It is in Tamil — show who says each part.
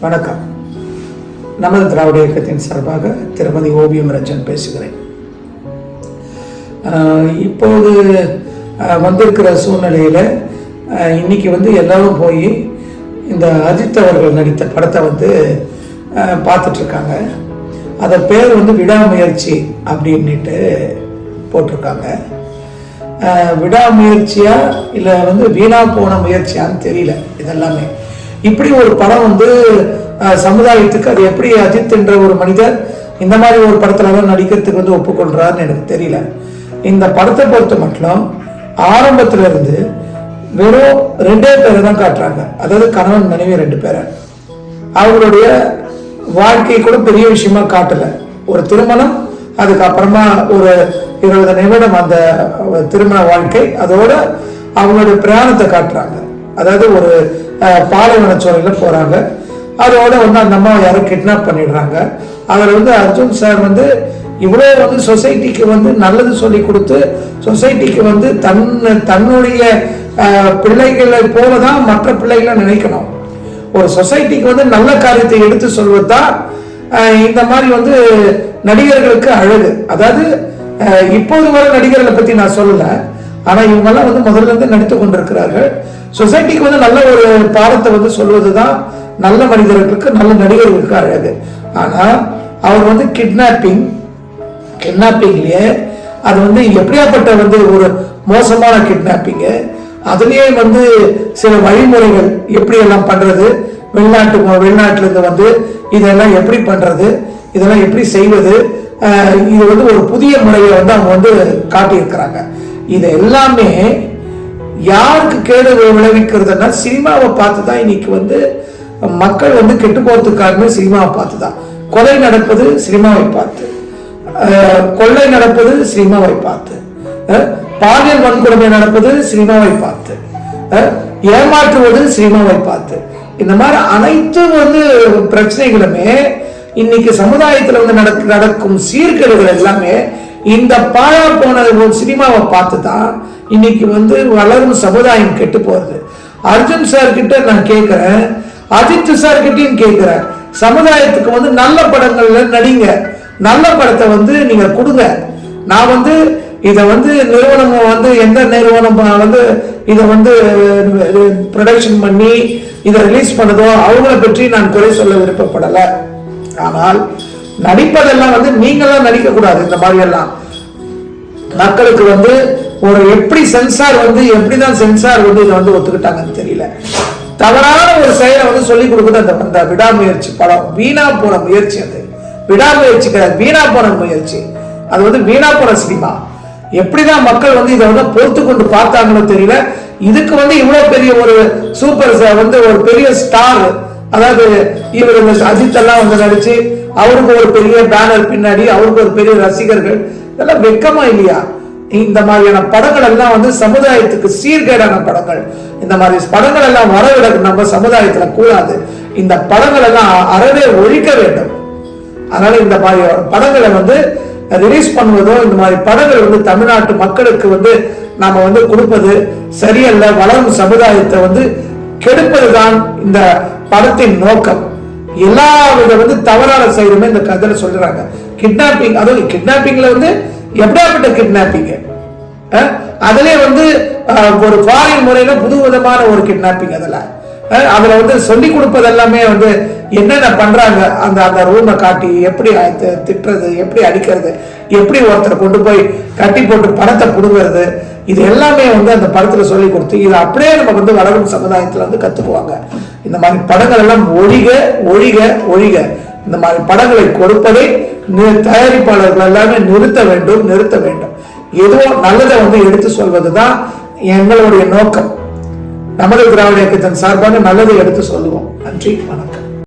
Speaker 1: வணக்கம். நமது திராவிட இயக்கத்தின் சார்பாக திருமதி ஓவியம் ரஞ்சன் பேசுகிறேன். இப்போது வந்திருக்கிற சூழ்நிலையில் இன்னைக்கு வந்து எல்லாரும் போய் இந்த அஜித் அவர்கள் நடித்த படத்தை வந்து பார்த்துட்ருக்காங்க. அதை பேர் வந்து விடாமுயற்சி அப்படின்னுட்டு போட்டிருக்காங்க. விடாமுயற்சியா இல்லை வந்து வீணா போன முயற்சியான்னு தெரியல இதெல்லாமே. இப்படி ஒரு படம் வந்து சமுதாயத்துக்கு அது எப்படி அஜித் என்ற ஒரு மனிதர் இந்த மாதிரி ஒரு படத்துலலாம் நடிக்கிறதுக்கு வந்து ஒப்புக்கொள்றாருன்னு எனக்கு தெரியல. இந்த படத்தை பொறுத்த மட்டும் ஆரம்பத்துல இருந்து வெறும் ரெண்டே பேரை தான் காட்டுறாங்க. அதாவது கணவன் மனைவி ரெண்டு பேரை. அவங்களுடைய வாழ்க்கை கூட பெரிய விஷயமா காட்டல. ஒரு திருமணம் அதுக்கப்புறமா ஒரு இருபது நிமிடம் அந்த திருமண வாழ்க்கை அதோட அவங்களுடைய பிரயாணத்தை காட்டுறாங்க. அதாவது ஒரு பாலைவன சோலையில போகிறாங்க அதோட வந்து அந்த அம்மா யாரும் கிட்னாப் பண்ணிடுறாங்க. அதில் வந்து அர்ஜுன் சார் வந்து இவ்வளோ வந்து சொசைட்டிக்கு வந்து நல்லது சொல்லி கொடுத்து சொசைட்டிக்கு வந்து தன் தன்னுடைய பிள்ளைகளை போல தான் மற்ற பிள்ளைகளை நினைக்கணும். ஒரு சொசைட்டிக்கு வந்து நல்ல காரியத்தை எடுத்து சொல்வது தான் இந்த மாதிரி வந்து நடிகர்களுக்கு அழகு. அதாவது இப்போது வர நடிகர்களை பற்றி நான் சொல்லலை. ஆனால் இவங்கெல்லாம் வந்து முதல்ல இருந்து நடித்து கொண்டிருக்கிறார்கள். சொசைட்டிக்கு வந்து நல்ல ஒரு பாடத்தை வந்து சொல்வது தான் நல்ல மனிதர்களுக்கு நல்ல நடிகர்களுக்கு அழகு ஆனால் அவர் வந்து கிட்னாப்பிங் கிட்னாப்பிங்லேயே அது வந்து எப்படியாப்பட்ட வந்து ஒரு மோசமான கிட்னாப்பிங்கு அதுலேயே வந்து சில வழிமுறைகள் எப்படி எல்லாம் வெளிநாட்டு வெளிநாட்டிலேருந்து வந்து இதெல்லாம் எப்படி பண்ணுறது இதெல்லாம் எப்படி செய்வது இது வந்து ஒரு புதிய முறையை வந்து அவங்க வந்து காட்டியிருக்கிறாங்க. இது எல்லாமே யாருக்கு கேடு விளைவிக்கிறதுனா சினிமாவை பார்த்து தான் இன்னைக்கு வந்து மக்கள் வந்து கெட்டு போறதுக்கு சினிமாவை பார்த்து தான் கொலை நடப்பது சினிமாவை பார்த்து. கொள்ளை நடப்பது சினிமாவை பார்த்து. பாலியல் வன்கொடுமை நடப்பது சினிமாவை பார்த்து. ஏமாற்றுவது சினிமாவை பார்த்து. இந்த மாதிரி அனைத்து வந்து பிரச்சனைகளுமே இன்னைக்கு சமுதாயத்துல வந்து நடக்கும் சீர்கேடுகள் எல்லாமே இந்த பாழா போன ஒரு சினிமாவை பார்த்து தான் இன்னைக்கு வந்து வளரும் சமுதாயம் கெட்டு போறது அர்ஜுன் சார் கிட்ட நான் கேட்கிறேன் அஜித் சார் கிட்டையும் கேட்கிறேன் சமுதாயத்துக்கு வந்து நல்ல படங்கள்ல நடிங்க. நல்ல படத்தை வந்து நீங்க கொடுங்க. நான் வந்து இதை வந்து நிறுவனம் வந்து எந்த நிறுவனம் வந்து இதை வந்து ப்ரொடக்ஷன் பண்ணி இதை ரிலீஸ் பண்ணதோ அவங்கள பற்றி நான் குறை சொல்ல விருப்பப்படலை. ஆனால் நடிப்பதெல்லாம் வந்து நீங்களாம் நடிக்கக்கூடாது இந்த மாதிரி எல்லாம் மக்களுக்கு வந்து ஒரு எப்படி சென்சார் வந்து எப்படிதான் சென்சார் வந்து இதை வந்து ஒத்துக்கிட்டாங்கன்னு தெரியல. தவறான ஒரு செயலை வந்து சொல்லி கொடுக்குது அந்த அந்த விடாமுயற்சி படம். வீணா போன முயற்சி அது. விடாமுயற்சி கிடையாது வீணா போன முயற்சி. அது வந்து வீணா போன சினிமா. எப்படிதான் மக்கள் வந்து இதை வந்து பொறுத்து கொண்டு பார்த்தாங்களோ தெரியல. இதுக்கு வந்து இவ்வளவு பெரிய ஒரு சூப்பர் வந்து ஒரு பெரிய ஸ்டார் அதாவது இவர் அஜித் எல்லாம் வந்து நடிச்சு அவருக்கு ஒரு பெரிய பேனர் பின்னாடி அவருக்கு ஒரு பெரிய ரசிகர்கள் இதெல்லாம் வெக்கமா இல்லையா? இந்த மாதிரியான படங்கள் எல்லாம் வந்து சமுதாயத்துக்கு சீர்கேடான படங்கள். இந்த மாதிரி படங்கள் எல்லாம் வரவிட நம்ம சமுதாயத்துல கூடாது. இந்த படங்கள் எல்லாம் அறவே ஒழிக்க வேண்டும். அதனால இந்த மாதிரி படங்களை வந்து ரிலீஸ் பண்ணுவதோ இந்த மாதிரி படங்கள் வந்து தமிழ்நாட்டு மக்களுக்கு வந்து நாம வந்து கொடுப்பது சரியல்ல. வளரும் சமுதாயத்தை வந்து கெடுப்பதுதான் இந்த படத்தின் நோக்கம். எல்லா வித வந்து தவறான செயலுமே இந்த கதையில சொல்றாங்க. கிட்னாப்பிங் அதுவும் கிட்னாப்பிங்ல வந்து எப்படியாப்பட்ட கிட்னாப்பிங் அதுலேயே வந்து ஒரு ஃபாரின் முறையில புது விதமான ஒரு கிட்னாப்பிங் அதெல்லாம். அதில் வந்து சொல்லி கொடுப்பது எல்லாமே வந்து என்னென்ன பண்ணுறாங்க அந்த அந்த ரூமை காட்டி எப்படி திட்டுறது எப்படி அடிக்கிறது எப்படி ஒருத்தரை கொண்டு போய் கட்டி போட்டு பணத்தை புடுங்கிறது இது எல்லாமே வந்து அந்த படத்தில் சொல்லி கொடுத்து இது அப்படியே நம்ம வந்து வளரும் சமுதாயத்தில் வந்து கற்றுக்குவாங்க இந்த மாதிரி படங்கள் எல்லாம் ஒழிக ஒழிக ஒழிக. இந்த மாதிரி படங்களை கொடுப்பதை தயாரிப்பாளர்கள் எல்லாமே நிறுத்த வேண்டும் நிறுத்த வேண்டும். எதுவும் நல்லதை வந்து எடுத்து சொல்வது தான் எங்களுடைய நோக்கம். நமது திராவிட இயக்கத்தின் சார்பாக நல்லதை எடுத்து சொல்லுவோம். நன்றி வணக்கம்.